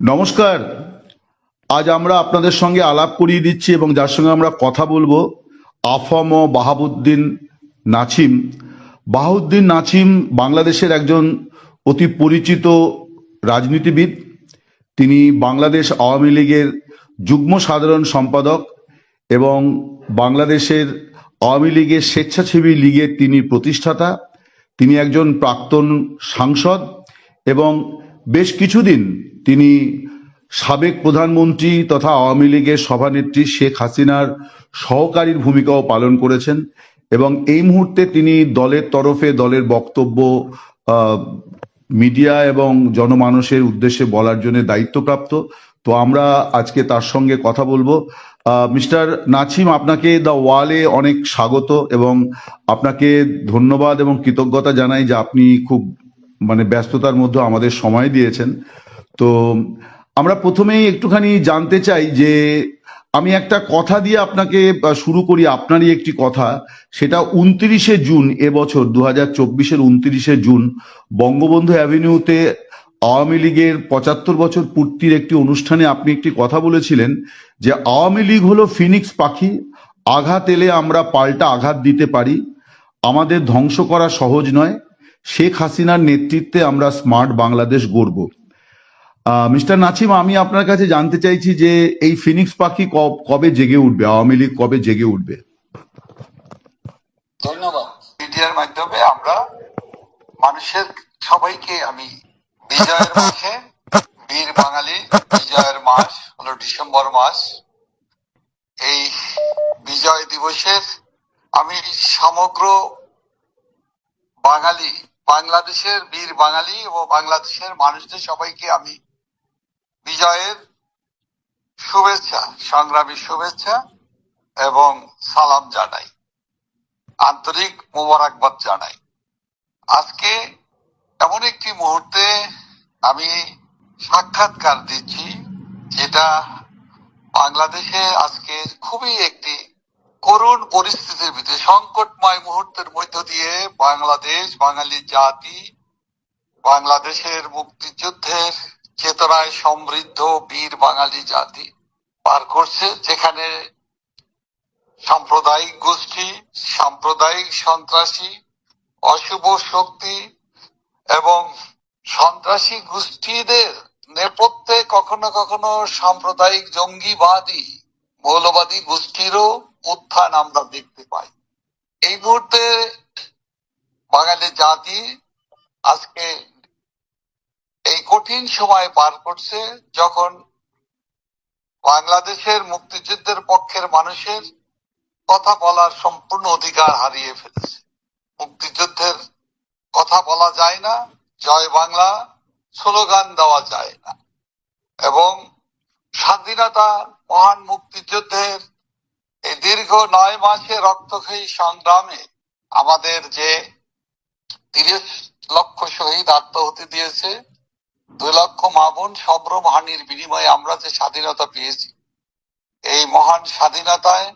নমস্কার। আজ আমরা আপনাদের সঙ্গে আলাপ করিয়ে দিচ্ছি এবং যার সঙ্গে আমরা কথা বলব, আফম বাহাবুদ্দিন নাছিম। বাহাউদ্দিন নাছিম বাংলাদেশের একজন অতি পরিচিত রাজনীতিবিদ। তিনি বাংলাদেশ আওয়ামী লীগের যুগ্ম সাধারণ সম্পাদক এবং বাংলাদেশের আওয়ামী লীগের স্বেচ্ছাসেবী লীগের তিনি প্রতিষ্ঠাতা। তিনি একজন প্রাক্তন সাংসদ এবং বেশ কিছুদিন তিনি সাবেক প্রধানমন্ত্রী তথা আওয়ামী লীগের সভানেত্রী শেখ হাসিনার সহকারীর ভূমিকাও পালন করেছেন এবং এই মুহূর্তে তিনি দলের তরফে দলের বক্তব্য মিডিয়া এবং জনমানুষের উদ্দেশ্যে বলার জন্য দায়িত্বপ্রাপ্ত। তো আমরা আজকে তার সঙ্গে কথা বলব। মিস্টার নাছিম, আপনাকে দ্য ওয়ালে অনেক স্বাগত এবং আপনাকে ধন্যবাদ এবং কৃতজ্ঞতা জানাই যে আপনি খুব মানে ব্যস্ততার মধ্যে আমাদের সময় দিয়েছেন। তো আমরা প্রথমেই একটুখানি জানতে চাই যে আমি একটা কথা দিয়ে আপনাকে শুরু করি, আপনারই একটি কথা। সেটা উনত্রিশে জুন এবছর দু হাজার চব্বিশের উনত্রিশে জুন, বঙ্গবন্ধু অ্যাভিনিউতে আওয়ামী লীগের পঁচাত্তর বছর পূর্তির একটি অনুষ্ঠানে আপনি একটি কথা বলেছিলেন যে আওয়ামী লীগ হলো ফিনিক্স পাখি, আঘাত এলে আমরা পাল্টা আঘাত দিতে পারি, আমাদের ধ্বংস করা সহজ নয়। শেখ হাসিনার নেতৃত্বে আমরা স্মার্ট বাংলাদেশ গড়ব। মিস্টার নাছিম, আমি আপনার কাছে জানতে চাইছি যে এই ফিনিক্স পাখি কব- জেগে উঠবে? আওয়ামী লীগ কবে জেগে উঠবে? ধন্যবাদ। মিডিয়ার মাধ্যমে আমরা মানুষের সবাইকে আমি বিজয়ের মাসে, বীর বাঙালি বিজয়ের মাস হলো ডিসেম্বর মাস। এই বিজয় দিবসের আমি সমগ্র বাঙালি, বাংলাদেশের বীর বাঙালি ও বাংলাদেশের মানুষদের সবাইকে আমি বিজয়ের শুভেচ্ছা, সংগ্রামী শুভেচ্ছা এবং সালাম জানাই। আন্তরিক মোবারকবাদ জানাই। আজকে এমন একটি মুহূর্তে আমি সাক্ষাৎকার দিচ্ছি, যেটা বাংলাদেশে আজকে খুবই একটি করুণ পরিস্থিতির ভিতরে, সংকটময় মুহূর্তের মধ্য দিয়ে বাংলাদেশ, বাঙালি জাতি, বাংলাদেশের মুক্তিযুদ্ধের চেতনায় সমৃদ্ধ বীর বাঙালি জাতি পার করছে, যেখানে সাম্প্রদায়িক গোষ্ঠী, সাম্প্রদায়িক সন্ত্রাসী, অশুভ শক্তি এবং সন্ত্রাসী গোষ্ঠীদের নেপথ্যে কখনো কখনো সাম্প্রদায়িক জঙ্গিবাদী, মৌলবাদী গোষ্ঠীরও উত্থান আমরা দেখতে পাই। এই মুহূর্তে বাঙালি জাতি আজকে কঠিন সময় পার করছে যখন বাংলাদেশের মুক্তিযুদ্ধের পক্ষের মানুষের কথা বলার সম্পূর্ণ অধিকার হারিয়ে ফেলেছে। মুক্তিযুদ্ধের কথা বলা যায় না, জয় বাংলা স্লোগান দেওয়া যায় না। এবং স্বাধীনতা, মহান মুক্তিযুদ্ধের এই দীর্ঘ নয় মাসে রক্তক্ষয়ী সংগ্রামে আমাদের যে তিরিশ লক্ষ শহীদ আত্মহতি দিয়েছে দুই লক্ষ মামুন সম্ভ্রম হানির বিনিময়ে আমরা যে স্বাধীনতা পেয়েছি। এই মহান স্বাধীনতায়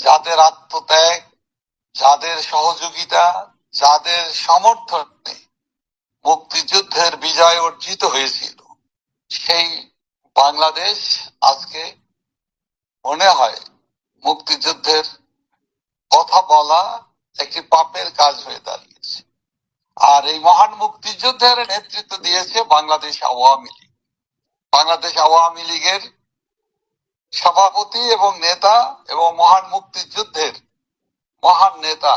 যাদের আত্মত্যাগ, যাদের সহযোগিতা, যাদের সমর্থনে মুক্তিযুদ্ধের বিজয় অর্জিত হয়েছিল, সেই বাংলাদেশ আজকে মনে হয় মুক্তিযুদ্ধের কথা বলা একটি পাপের কাজ হয়ে দাঁড়িয়েছে। আর এই মহান মুক্তিযুদ্ধের নেতৃত্ব দিয়েছে বাংলাদেশ আওয়ামী লীগ। বাংলাদেশ আওয়ামী লীগের সভাপতি এবং নেতা এবং মহান মুক্তিযুদ্ধের মহান নেতা,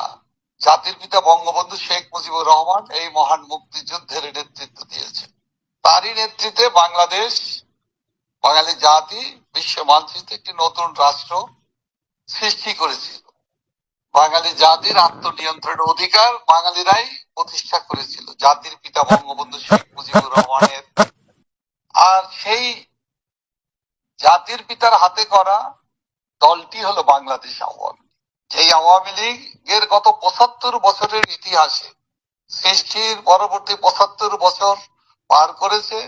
জাতির পিতা বঙ্গবন্ধু শেখ মুজিবুর রহমান এই মহান মুক্তিযুদ্ধের নেতৃত্ব দিয়েছে তারই নেতৃত্বে বাংলাদেশ, বাঙালি জাতি, বিশ্ব মানচিত্রে একটি নতুন রাষ্ট্র সৃষ্টি করেছিল বাঙালি জাতির আত্মনিয়ন্ত্রণের অধিকার বাঙালিরাই প্রতিষ্ঠা করেছিল জাতির পিতা বঙ্গবন্ধু শেখ মুজিবুর রহমানের আর সেই জাতির পিতার হাতে করা দলটি হলো বাংলাদেশ আওয়ামী। যেই আওয়ামী লীগের গত পঁচাত্তর বছরের ইতিহাসে সৃষ্টির পরবর্তী পঁচাত্তর বছর পার করেছে,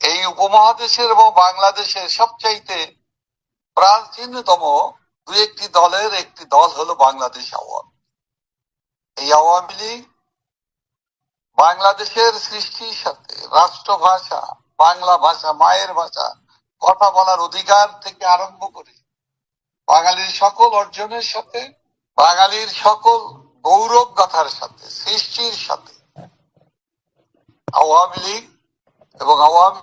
এই উপমহাদেশের এবং বাংলাদেশের সবচাইতে প্রাচীনতম দু একটি দলের একটি দল হলো বাংলাদেশ আওয়ামী এই আওয়ামী লীগ বাংলাদেশের সৃষ্টির সাথে রাষ্ট্রভাষা বাংলা ভাষা, মায়ের ভাষা, কথা বলার অধিকার থেকে আরম্ভ করে বাঙালির সকল অর্জনের সাথে, বাঙালির সকল গৌরব গাথার সাথে, সৃষ্টির সাথে আওয়ামী লীগ এবং আওয়ামী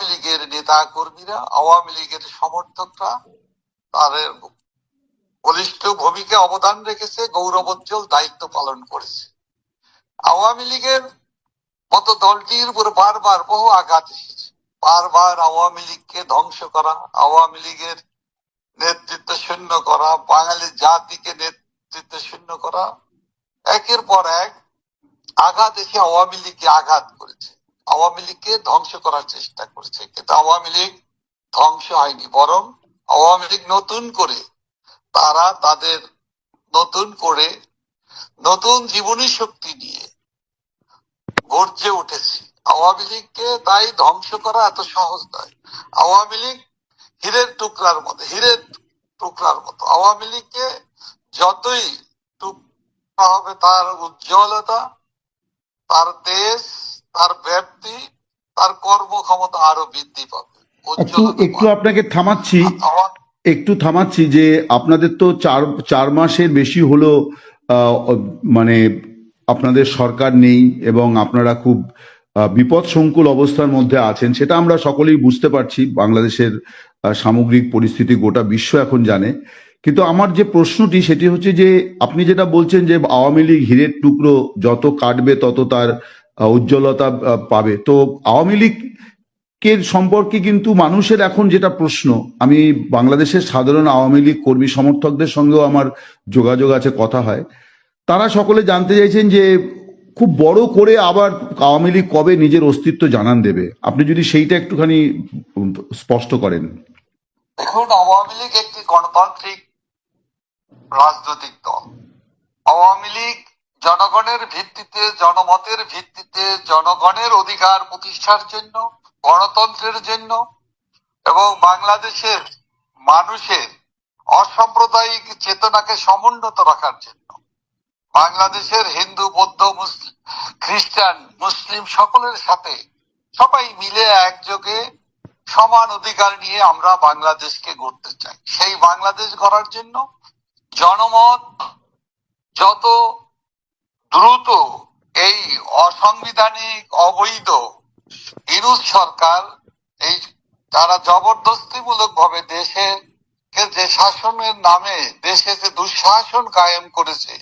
লীগের নেতা কর্মীরা আওয়ামী লীগের সমর্থকরা তাদের বলিষ্ঠ ভূমিকা অবদান রেখেছে, গৌরবোজ্জ্বল দায়িত্ব পালন করেছে। আওয়ামী লীগের মতো দলটির উপর বারবার বহু আঘাত এসেছে। বারবার আওয়ামী লীগকে ধ্বংস করা, আওয়ামী লীগের নেতৃত্ব শূন্য করা, বাঙালি জাতিকে নেতৃত্ব শূন্য করা, একের পর এক আঘাত এসে আওয়ামী লীগকে আঘাত করেছে। আওয়ামী লীগকে ধ্বংস করার চেষ্টা করেছে, কিন্তু আওয়ামী লীগ ধ্বংস হয়নি, বরং আওয়ামী লীগ নতুন করে তারা তাদের নতুন করে নতুন জীবনী শক্তি নিয়ে গর্জে উঠেছে। আওয়ামী লীগকে তাই ধ্বংস করা এত সহজ নয়। আওয়ামী লীগ হীরের টুকরার মতো হীরের টুকরার মতো। আওয়ামী লীগকে যতই টুকরা হবে তার উজ্জ্বলতা তার দেশ তার ব্যাপ্তি তার কর্মক্ষমতা আরও বৃদ্ধি পাবে। একটু উজ্জ্বলতা একটু। আপনাকে থামাচ্ছি। একটু থামাচ্ছি যে আপনাদের তো চার চার মাসের বেশি হলো মানে আপনাদের সরকার নেই এবং আপনারা খুব বিপদ সংকুল অবস্থার মধ্যে আছেন, সেটা আমরা সকলেই বুঝতে পারছি, বাংলাদেশের সামগ্রিক পরিস্থিতি গোটা বিশ্ব এখন জানে। কিন্তু আমার যে প্রশ্নটি, সেটি হচ্ছে যে আপনি যেটা বলছেন যে আওয়ামী লীগ হীরের টুকরো যত কাটবে তত তার উজ্জ্বলতা পাবে। তো আওয়ামী লীগ কে সম্পর্কে কিন্তু মানুষের এখন যেটা প্রশ্ন, আমি বাংলাদেশের সাধারণ আওয়ামী লীগ কর্মী সমর্থকদের সঙ্গেও আমার যোগাযোগ আছে, কথা হয়। তারা সকলে জানতে চাইছেন যে খুব বড় করে আবার আওয়ামী লীগ কবে নিজের অস্তিত্ব জানান দেবে। আপনি যদি সেইটা একটুখানি স্পষ্ট করেন। দেখুন, আওয়ামী লীগ একটি গণতান্ত্রিক রাজনৈতিক দল। আওয়ামী লীগ জনগণের ভিত্তিতে, জনমতের ভিত্তিতে, জনগণের অধিকার প্রতিষ্ঠার জন্য গণতন্ত্রের জন্য এবং বাংলাদেশের মানুষের অসাম্প্রদায়িক চেতনাকে সমুন্নত রাখার জন্য। বাংলাদেশের হিন্দু, বৌদ্ধ মুসলিম খ্রিস্টান, মুসলিম সকলের সাথে সবাই মিলে একযোগে সমান অধিকার নিয়ে আমরা বাংলাদেশকে গড়তে চাই। সেই বাংলাদেশ গড়ার জন্য জনমত যত দ্রুত এই অসাংবিধানিক, অবৈধ ইরুজ সরকার এই তারা জবরদস্তিমূলক ভাবে দেশে যে শাসনের নামে দেশে যে দুঃশাসন কায়েম করেছে,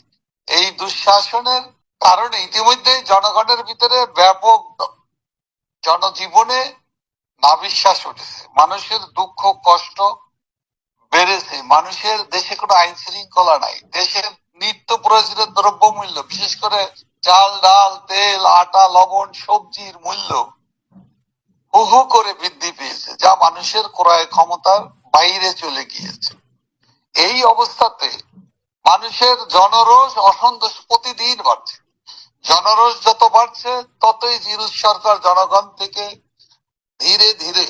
এই দুঃশাসনের কারণে ইতিমধ্যে জনগণের ভিতরে ব্যাপক জনজীবনে নাবিশ্বাস উঠেছে। মানুষের দুঃখ, কষ্ট বেড়েছে। মানুষের দেশে কোনো আইন শৃঙ্খলা নাই। দেশের নিত্য প্রয়োজনীয় দ্রব্য মূল্য বিশেষ করে চাল, ডাল, তেল, আটা, লবণ, সবজির মূল্য হু হু করে বৃদ্ধি পেয়েছে, যা মানুষের ক্রয় ক্ষমতার বাইরে চলে গিয়েছে। এই অবস্থাতে মানুষের জনরোষ অসন্তোষ প্রতিদিন বাড়ছে। জনরোষ যত বাড়ছে, ততই জিরুজ সরকার জনগণ থেকে ধীরে ধীরে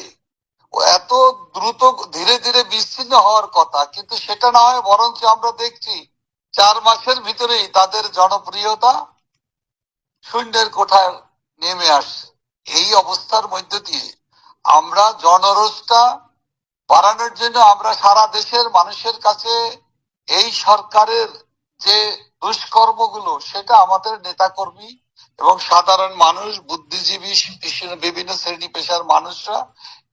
এত দ্রুত ধীরে ধীরে বিচ্ছিন্ন হওয়ার কথা, কিন্তু সেটা না হয় বরঞ্চ আমরা দেখছি চার মাসের ভিতরেই তাদের জনপ্রিয়তা শূন্যের কোঠায় নেমে আসছে। এই অবস্থার মধ্য দিয়ে আমরা জনরোষটা বাড়ানোর জন্য আমরা সারা দেশের মানুষের কাছে এই সরকারের যে দুষ্কর্মগুলো, সেটা আমাদের নেতাকর্মী এবং সাধারণ মানুষ, বুদ্ধিজীবী বিভিন্ন শ্রেণি পেশার মানুষরা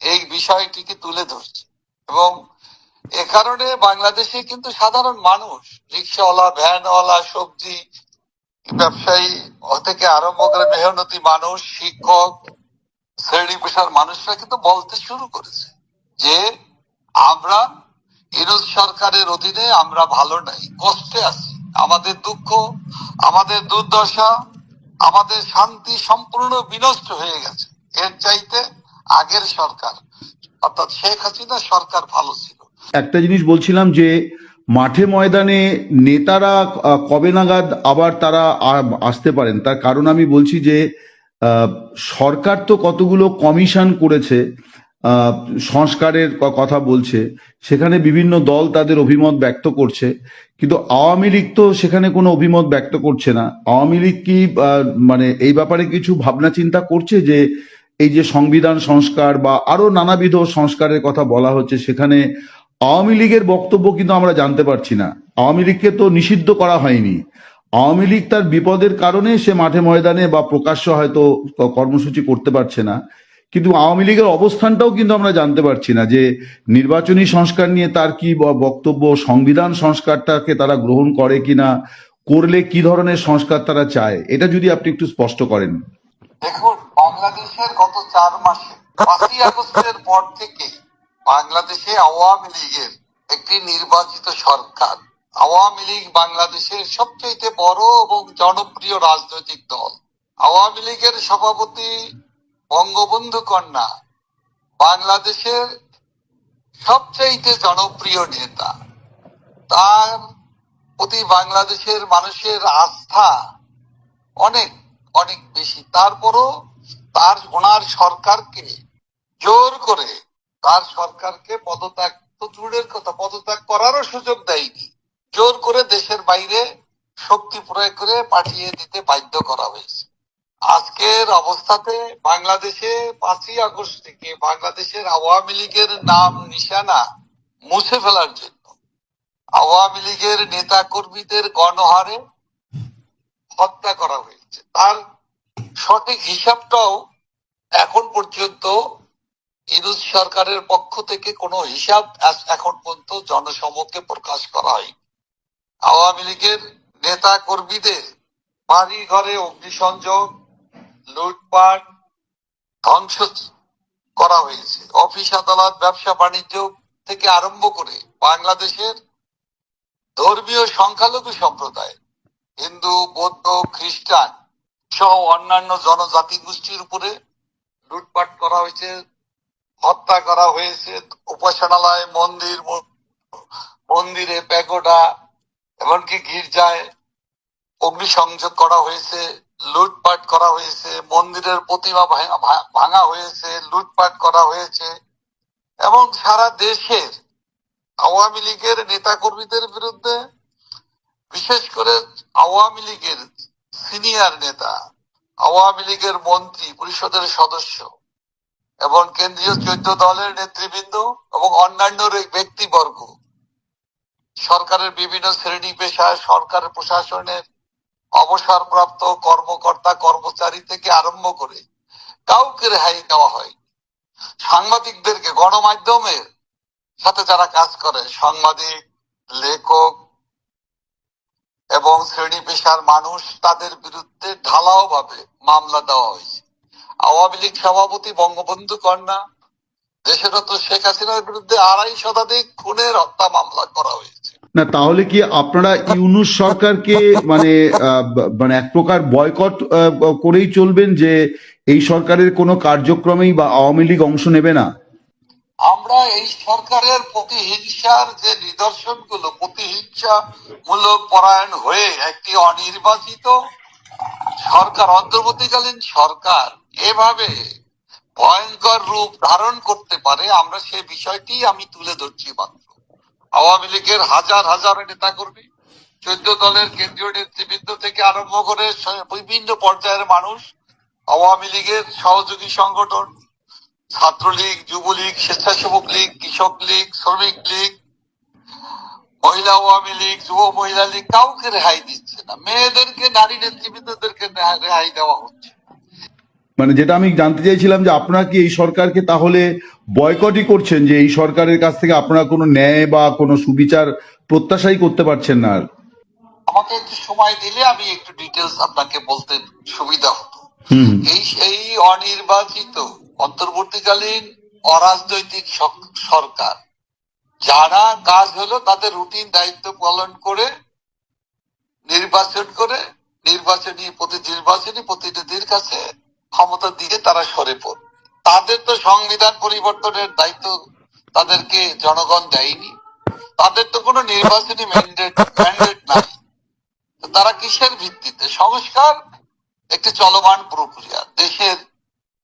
এই বিষয়টিকে তুলে ধরছে। এবং এ কারণে বাংলাদেশে কিন্তু সাধারণ মানুষ, রিক্সাওয়ালা, ভ্যানওয়ালা, সবজি ব্যবসায়ী থেকে আরম্ভ করে মেহনতি মানুষ, শিক্ষক, শ্রেণি পেশার মানুষরা কিন্তু বলতে শুরু করেছে যে, আমরা ইরোজ সরকারের অধীনে আমরা ভালো নাই, কষ্টে আছি। আমাদের দুঃখ, আমাদের দুর্দশা, আমাদের শান্তি সম্পূর্ণ বিনষ্ট হয়ে গেছে। এর চাইতে আগের সরকার, অর্থাৎ শেখ হাসিনা সরকার ভালো ছিল। একটা জিনিস বলছিলাম যে মাঠে ময়দানে নেতারা কবে নাগাদ আবার তারা আসতে পারেন? তার কারণ আমি বলছি যে সরকার তো কতগুলো কমিশন করেছে সংস্কারের কথা বলছে, সেখানে বিভিন্ন দল তাদের অভিমত ব্যক্ত করছে, কিন্তু আওয়ামী লীগ তো সেখানে কোনো অভিমত ব্যক্ত করছে না। আওয়ামী লীগ কি মানে এই ব্যাপারে কিছু ভাবনা চিন্তা করছে যে, এই যে সংবিধান সংস্কার বা আরও নানাবিধ সংস্কারের কথা বলা হচ্ছে, সেখানে আওয়ামী লীগের বক্তব্য কিন্তু আমরা জানতে পারছি না। আওয়ামী লীগকে তো নিষিদ্ধ করা হয়নি। আওয়ামী লীগ তার বিপদের কারণে সে মাঠে ময়দানে বা প্রকাশ্য হয়তো কর্মসূচি করতে পারছে না। কিন্তু আওয়ামী লীগের অবস্থানটাও কিন্তু আমরা জানতে পারছি না যে নির্বাচনী সংস্কার নিয়ে তার কি বক্তব্য, সংবিধান সংস্কারটাকে তারা গ্রহণ করে কিনা, করলে কি ধরনের সংস্কার তারা চায়, এটা যদি আপনি একটু স্পষ্ট করেন। দেখুন, বাংলাদেশের গত চার মাসে পাঁচই আগস্টের পর থেকে বাংলাদেশে আওয়ামী লীগের একটি নির্বাচিত সরকার। আওয়ামী লীগ বাংলাদেশের সবচেয়ে বড় এবং জনপ্রিয় রাজনৈতিক দল। আওয়ামী লীগের সভাপতি বঙ্গবন্ধু কন্যা বাংলাদেশের সবচেয়ে জনপ্রিয় নেতা। তার প্রতি বাংলাদেশের মানুষের আস্থা অনেক অনেক বেশি। তারপরও তার, ওনার সরকারকে জোর করে তার সরকারকে পদত্যাগ, তো দূরের কথা, পদত্যাগ করারও সুযোগ দেয়নি। জোর করে দেশের বাইরে শক্তি প্রয়োগ করে পাঠিয়ে দিতে বাধ্য করা হয়েছে। আজকের অবস্থাতে বাংলাদেশে পাঁচই আগস্ট থেকে বাংলাদেশের আওয়ামী লীগের নাম নিশানা মুছে ফেলার জন্য আওয়ামী লীগের নেতা কর্মীদের গণহারে হত্যা করা হয়েছে। তার সঠিক হিসাবটাও এখন পর্যন্ত ইনুস সরকারের পক্ষ থেকে কোনো হিসাব এখন পর্যন্ত জনসমক্ষে প্রকাশ করা হয়নি। আওয়ামী লীগের নেতা কর্মীদের বাড়ি ঘরে অগ্নিসংযোগ, লুটপাট, ধ্বংস করা হয়েছে। অফিস আদালত, ব্যবসা বাণিজ্য থেকে আরম্ভ করে বাংলাদেশের ধর্মীয় সংখ্যালঘু সম্প্রদায়, হিন্দু, বৌদ্ধ, খ্রিস্টান সহ অন্যান্য জনজাতি গোষ্ঠীর উপরে লুটপাট করা হয়েছে। হত্যা করা হয়েছে, উপাসনালয়, মন্দির মন্দিরে প্যাগোডা, এমনকি গির্জায় অগ্নিসংযোগ করা হয়েছে, লুটপাট করা হয়েছে, মন্দিরের প্রতিমা ভাঙা- হয়েছে, লুটপাট করা হয়েছে, এবং সারা দেশের আওয়ামী লীগের নেতাকর্মীদের বিরুদ্ধে, বিশেষ করে আওয়ামী লীগের সিনিয়র নেতা, আওয়ামী লীগের মন্ত্রী, পরিষদের সদস্য এবং কেন্দ্রীয় চৈদ্য দলের নেতৃবৃন্দ এবং অন্যান্য ব্যক্তিবর্গ। সরকারের বিভিন্ন শ্রেণি পেশা সরকারের প্রশাসনের অবসরপ্রাপ্ত কর্মকর্তা, কর্মচারী থেকে আরম্ভ করে কাউকে রেহাই দেওয়া হয়। সাংবাদিকদেরকে গণমাধ্যমের সাথে যারা কাজ করে সাংবাদিক, লেখক এবং শ্রেণি পেশার মানুষ, তাদের বিরুদ্ধে ঢালাও ভাবে মামলা দেওয়া হয়েছে। আওয়ামী লীগ সভাপতি বঙ্গবন্ধু কন্যা দেশরত শেখ হাসিনার বিরুদ্ধে আড়াই শতাধিক খুনের হত্যা মামলা করা হয়েছে। না তাহলে কি আপনারা ইউনুস সরকারকে মানে মানে এক প্রকার বয়কট করেই চলবেন যে এই সরকারের কোনো কার্যক্রমেই বা আওয়ামী লীগ অংশ নেবে না? আমরা এই সরকারের প্রতিহিংসার যে নিদর্শনগুলো প্রতিহিংসা মূলক পরায়ণ হয়ে একটি অনির্বাচিত সরকার অন্তর্বর্তীকালীন সরকার এভাবে ভয়ঙ্কর রূপ ধারণ করতে পারে, আমরা সে বিষয়টি আমি তুলে ধরছি মাত্র। আওয়ামী লীগের হাজার হাজার নেতা কর্মী চোদ্দ দলের কেন্দ্রীয় নেতৃবৃন্দ থেকে আরম্ভ করে বিভিন্ন পর্যায়ের মানুষ, আওয়ামী লীগের সহযোগী সংগঠন, ছাত্রলীগ, যুবলীগ, স্বেচ্ছাসেবক লীগ, কৃষক লীগ, শ্রমিক লীগ, মহিলা আওয়ামী লীগ, যুব মহিলা লীগ, কাউকে রেহাই দিচ্ছে না। মেয়েদেরকে, নারী নেতৃবৃন্দদেরকে রেহাই দেওয়া হচ্ছে। মানে যেটা আমি জানতে চাইছিলাম যে আপনারা কি এই সরকারকে তাহলে বয়কটই করছেন? যে এই সরকারের কাছ থেকে আপনারা কোনো ন্যায় বা কোনো সুবিচার প্রত্যাশাই করতে পারছেন না আর? আমাকে একটু সময় দিলে আমি একটু ডিটেলস আপনাকে বলতে সুবিধা হতো। এই এই অনির্বাচিত অন্তর্বর্তীকালীন অরাজনৈতিক সরকার যারা কাজ হলো তাদের রুটিন দায়িত্ব পালন করে নির্বাচন করে নির্বাচনী প্রতি নির্বাচনী প্রতিনিধির কাছে ক্ষমতা দিয়ে তারা সরে পড়ে। তাদের তো সংবিধান পরিবর্তনের দায়িত্ব তাদেরকে জনগণ দেয়নি। তাদের তো কোনো নির্বাচনী ম্যান্ডেট ম্যান্ডেট নাই। তারা কিসের ভিত্তিতে? সংস্কার একটি চলমান প্রক্রিয়া। দেশের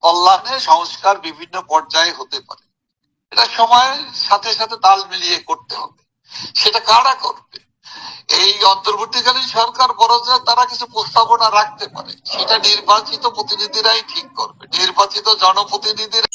কল্যাণে সংস্কার বিভিন্ন পর্যায়ে হতে পারে। এটা সময়ের সাথে সাথে তাল মিলিয়ে করতে হবে। সেটা কারা করবে? এই অন্তর্বর্তীকালীন সরকার বড় যে তারা কিছু প্রস্তাবনা রাখতে পারে, সেটা নির্বাচিত প্রতিনিধিরাই ঠিক করবে। নির্বাচিত জনপ্রতিনিধিরা